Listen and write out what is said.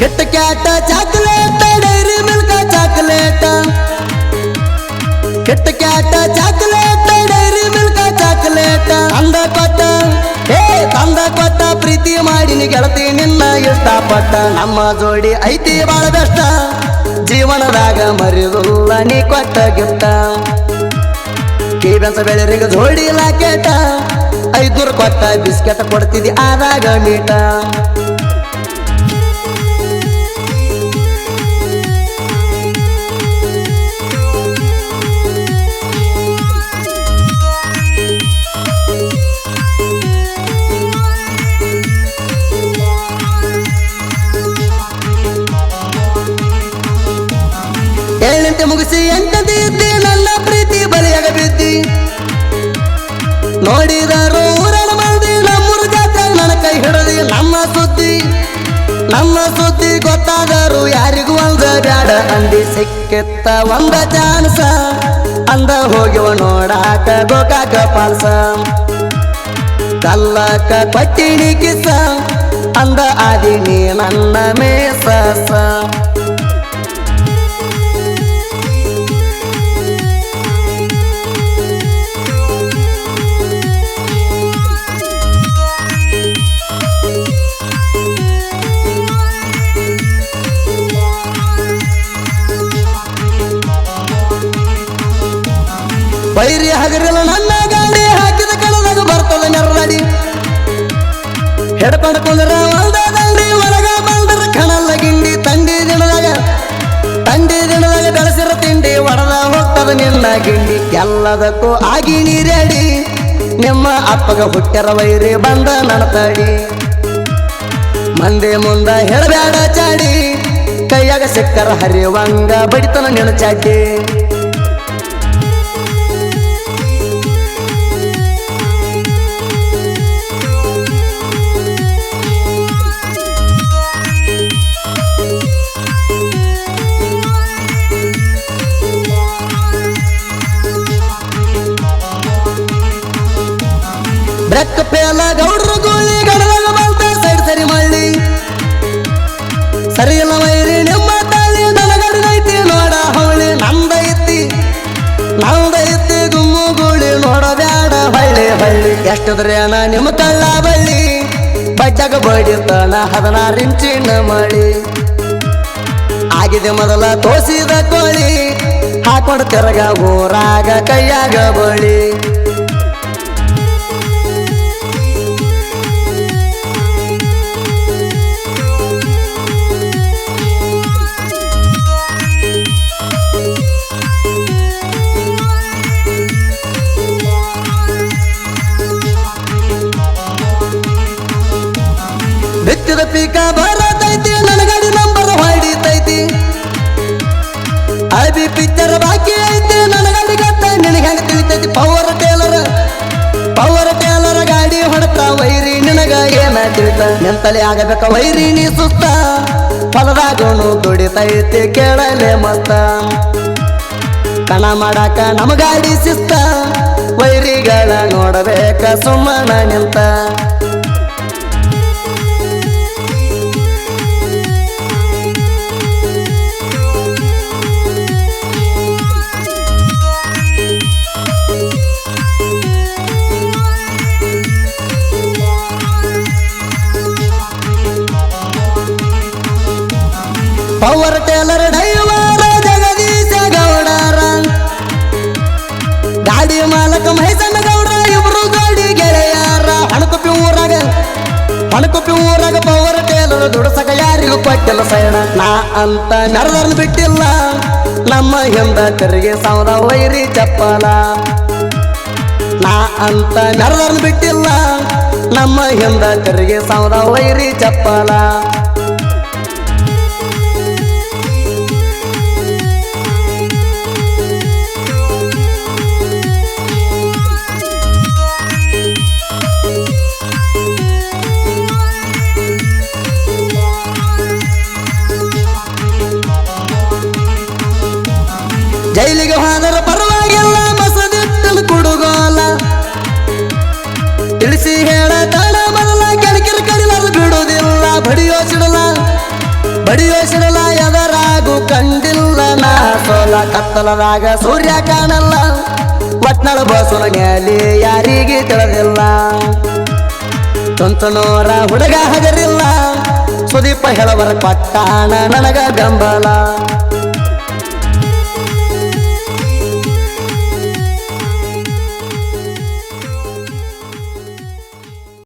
KitKat chocolate Dairy Milk chocolate KitKat chocolate Dairy Milk chocolate ಅಂದ ಕೊಟ್ಟ, ಏ, ತಂದ ಕೊಟ್ಟ ಪ್ರೀತಿ ಮಾಡಿನಿ ಗೆಳತಿ, ನಿನ್ನ ಇಷ್ಟಪಟ್ಟ. ನಮ್ಮ ಜೋಡಿ ಐತಿ ಬಾಳ ಬೆಷ್ಟ. ಜೀವನದಾಗ ಮರಿದುಲ್ಲ ನೀ ಕೊಟ್ಟ ಗಿಫ್ಟ ಕೀಬೆನ್ಸ ಬೆಳರಿಗೆ ಜೋಡಿ ಲಾಕೆಟ ಐದೂರು ಕೊಟ್ಟ ಬಿಸ್ಕೆಟ್ ಕೊಡ್ತಿದ್ದಿ ಆದಾಗ ಮೀಟ. ಏಳಂತೆ ಮುಗಿಸಿ ಎಂಟಂತೆ ಇದ್ದಿ ನನ್ನ ಪ್ರೀತಿ ಬಲಿಯಾಗ ಬಿದ್ದಿ ನೋಡಿದರು ಊರನ ಮಂದಿ ನಮ್ಮೂರ ಜಾತ್ರೆ ನನ್ನ ಕೈ ಹಿಡದಿ ನಮ್ಮ ಸುದ್ದಿ. ನಮ್ಮ ಸುದ್ದಿ ಗೊತ್ತಾದರು ಯಾರಿಗೂ ಒಂದ ಬ್ಯಾಡ. ಅಂದಿ ಸಿಕ್ಕಿತ್ತ ಒಂದ ಚಾನ್ಸ. ಅಂದ ಹೋಗಿವ ನೋಡಾಕ ಗೋಕಾಕ ಪಾಲ್ಸ. ಕಲ್ಲಕ ಪಟ್ಟಿಣಿ ಕಿಸ ಅಂದ ಆದಿನಿ ನನ್ನ ಮೇಸ ಬೈರಿ ಹಗರಿಲ್ಲ, ನನ್ನ ಗಾಡಿ ಹಾಕಿದ ಕಣದಾಗ ಬರ್ತದ ನೆರಳಡಿ. ಹೆಡ್ಕೊಂಡು ಕುಂದ್ರ ಒಳಗ ಬಂದ್ರ ಕಣಲ್ಲ ಗಿಂಡಿ ತಂಡಿ ದಿನದಾಗ. ತಂಡಿ ದಿನದಾಗ ಬೆಳೆಸಿರ ತಿಂಡಿ ಒಡದ ಹೋಗ್ತದ ನಿನ್ನ ಗಿಂಡಿ. ಎಲ್ಲದಕ್ಕೂ ಆಗಿ ನೀರೇಡಿ, ನಿಮ್ಮ ಅಪ್ಪಗ ಹುಟ್ಟರ ವೈರಿ ಬಂದ ನಡತಾಡಿ. ಮಂದಿ ಮುಂದ ಹೇಳಬೇಡ ಚಾಡಿ, ಕೈಯಾಗ ಸಿಕ್ಕರ ಹರಿವಂಗ ಬಡಿತನ ನಿನ್ನ ಬ್ರೆಕ್ ಪೇಲ ಗೌಡ್ರು ಗೋಳಿ ಗಡದಾಗ ಬಂತ ಸೈಡ್ ಸರಿ ಮಳ್ಳಿ ಸರಿ ಇಲ್ಲ ವೈರಿ, ನಿಮ್ಮ ತಾಳಿ ನನಗಡಿದೈತಿ ನೋಡ ಹವಳಿ ನಮ್ದೈತಿ ನಮ್ದೈತಿ ಗುಮ್ಮು ಗೂಳಿ ನೋಡ ಬ್ಯಾಡ ಹೊಳ್ಳಿ. ಎಷ್ಟದ್ರೇನ ನಿಮ್ಮ ಕಳ್ಳ ಬಳ್ಳಿ ಬಡ್ಡಗ ಬಡಿತಾನ ಹದಿನಾರು ಇಂಚಿನ ಮಳಿ. ಆಗಿದೆ ಮೊದಲ ತೋಸಿದ ಕೋಳಿ, ಹಾಕೊಂಡು ತೆರಗ ಊರಾಗ ಕೈಯಾಗ ಬಳಿ ಪೀಕ ಬರತೈತಿ ನನಗಡಿ ನಂಬರ್ ಹೊಡಿತೈತಿ. ಬಿ ಪಿಕ್ಚರ್ ಬಾಕಿ ಐತಿ ನನಗಡಿ ಗತ್ತ ನಿನಗೆ ತಿಳಿತೈತಿ? ಪವರ್ ಟೇಲರ್ ಪವರ್ ಟೇಲರ್ ಗಾಡಿ ಹೊಡತ, ವೈರಿ ನಿನಗ ಏನ ತಿಳಿತ? ನಿಂತಲೆ ಆಗಬೇಕ ವೈರಿ ನೀ ಸುತ್ತ ಹೊಲದಾಗೋನು ದುಡಿತೈತಿ, ಕೇಳಲೆ ಮತ್ತ ಕಣ ಮಾಡಾಕ ನಮ ಗಾಡಿ ಸಿಸ್ತ ವೈರಿಗಳ ನೋಡಬೇಕ ಸುಮ್ಮನ ನಿಂತ. ಪವರ್ ಟೇಲರ್ ಡೈವರ ಜಗದೀಶ ಗೌಡರ. ಗಾಡಿ ಮಾಲಕ ಮಹೇಶನ ಗೌಡ ಇಬ್ರು ಗಾಡಿ ಗೆಳೆಯಾರ. ಹಣಕೊಪ್ಪಿ ಊರಾಗ ಹಣಕೊಪ್ಪಿ ಊರಾಗ ಪವರ್ ಟೇಲರ್ ದುಡಸಕ ಯಾರಿಗೂ ಕೊಟ್ಟಿಲ್ಲ ಸೈಣ ನಾ ಅಂತ ನೆರದರ್ನ ಬಿಟ್ಟಿಲ್ಲ, ನಮ್ಮ ಹಿಂದ ತೆರಿಗೆ ಸಾವಿರ ವೈರಿ ಚಪ್ಪಲ. ನಾ ಅಂತ ನೆರದರ್ನ ಬಿಟ್ಟಿಲ್ಲ, ನಮ್ಮ ಹಿಂದ ತೆರಿಗೆ ಸಾವಿರ ವೈರಿ ಚಪ್ಪಲ. ಜೈಲಿಗೆ ಹಾದರ ಪರವಾಗಿಲ್ಲ, ಮಸದಿಟ್ಟಲು ಕುಡುಗೋಲ. ತಿಳಿಸಿ ಹೇಳ ತಾಳ ಬರಲ ಕೆಳಕಿರ ಕಡಿಲಾರು ಬಿಡುವುದಿಲ್ಲ. ಬಡಿಯೋ ಸಿಡಲ ಬಡಿಯೋ ಸಿಡಲ, ಎದರಾಗು ಕಂಡಿಲ್ಲ. ನಾ ಸೋಲ ಕತ್ತಲದಾಗ ಸೂರ್ಯ ಕಾಣಲ್ಲ ಒಟ್ನಳ ಬಸಲ ಗ್ಯಾಲಿ ಯಾರಿಗೆ ತಿಳಿದಿಲ್ಲ. ತೊಂತನೋರ ಹುಡುಗ ಹಗರಿಲ್ಲ, ಸುದೀಪ ಹೇಳವರ ಪಟ್ಟಾಣ ನನಗ ಬೆಂಬಲ.